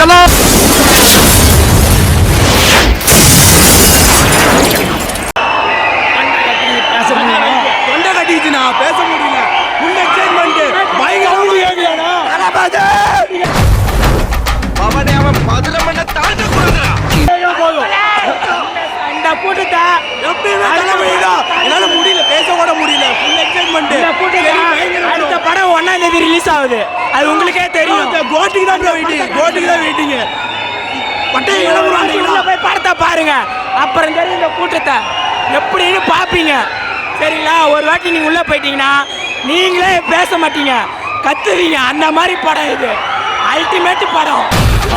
চলো தேதி ரிலீஸ் ஆகுது. அது உங்களுக்கே தெரியும். கோட்டுக்கு தான் வெயிட்டிங் கோட்டுக்கு தான் வெயிட்டிங் பட்டைய போய் படத்தை பாருங்க. அப்புறம் தெரியும் இந்த கூட்டத்தை எப்படின்னு பார்ப்பீங்க. சரிங்களா? ஒரு வாட்டி நீங்க உள்ள போயிட்டீங்கன்னா நீங்களே பேச மாட்டீங்க. கத்துவீங்க. அந்த மாதிரி படம் இது. அல்டிமேட் படம்.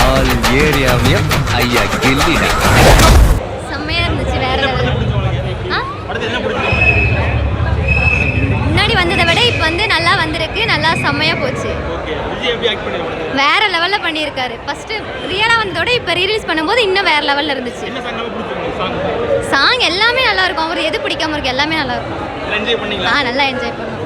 ஆல் ஏரியாவையும் ஐயா கில்லிடா செம்மையா இருந்துச்சு வேற லெவல் ஆ? முன்னாடி வந்ததை விட இப்போ வந்து நல்லா வந்திருக்கு நல்லா செம்மையா போச்சு. வேற லெவல்ல பண்ணியிருக்காரு. ஃபர்ஸ்ட் ரியலா வந்ததோட இப்போ ரீலீஸ் பண்ணும்போது இன்னும் வேற லெவல்ல இருந்துச்சு. சாங் எல்லாமே நல்லா இருக்கும். அவர் எது பிடிக்காம இருக்கு எல்லாமே நல்லா இருக்கும். ஆ நல்லா என்ஜாய் பண்ணோம்.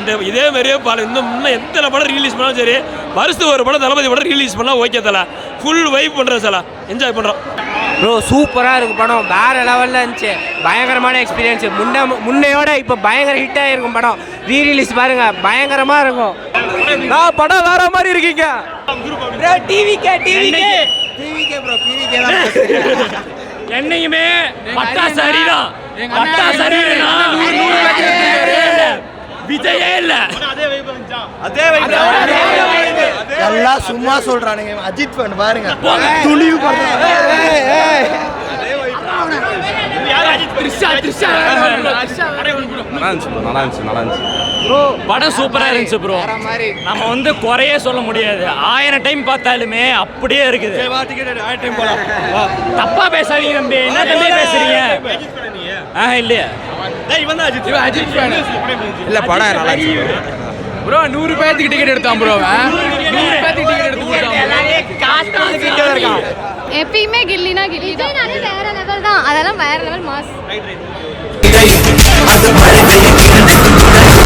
இந்த இதே மாதிரியே பல இன்னும் இன்னும் எத்தனை படம் ரிலீஸ் பண்ணாலும் சரி வருஷத்துக்கு ஒரு படம் தளபதி படம் ரிலீஸ் பண்ணா ஓகே தல. ஃபுல் வைப் பண்ணுறேன் சார் என்ஜாய் பண்ணுறோம் ப்ரோ சூப்பராக இருக்கு படம். வேற லெவலில் இருந்துச்சு. பயங்கரமான எக்ஸ்பீரியன்ஸ் முன்ன முன்னையோட இப்போ பயங்கர ஹிட் ஆகிருக்கும் படம். ரீ ரிலீஸ் பாருங்க. பயங்கரமாக இருக்கும். நான் படம் வேற மாதிரி இருக்கீங்க. ப்ரோ டிவிக்கே டிவிக்கே என்னைக்குமே பட்டாசு அடிதான். பட்டாசு அடினா இல்ல. எல்லாம் சும்மா சொல்றானுங்க. அஜித் ஃபேன் பாருங்க. படம் சூப்பரா இருந்துச்சு ப்ரோ. நம்ம வந்து குறையே சொல்ல முடியாது. ஆயிரம் டைம் பார்த்தாலுமே அப்படியே இருக்குது. தப்பா பேசாதீங்க தம்பி. என்ன தம்பி பேசுறீங்க? ஆ இல்லையா. இல்ல படம் நல்லா ப்ரோ நூறு பேர்த்துக்கு டிக்கெட் எடுத்தான் ப்ரோ நூறு பேர்த்துக்கு டிக்கெட் எடுத்து எப்பயுமே கில்லினா கில்லி தான் வேற லெவல் தான். அதெல்லாம் வேற லெவல் மாஸ்.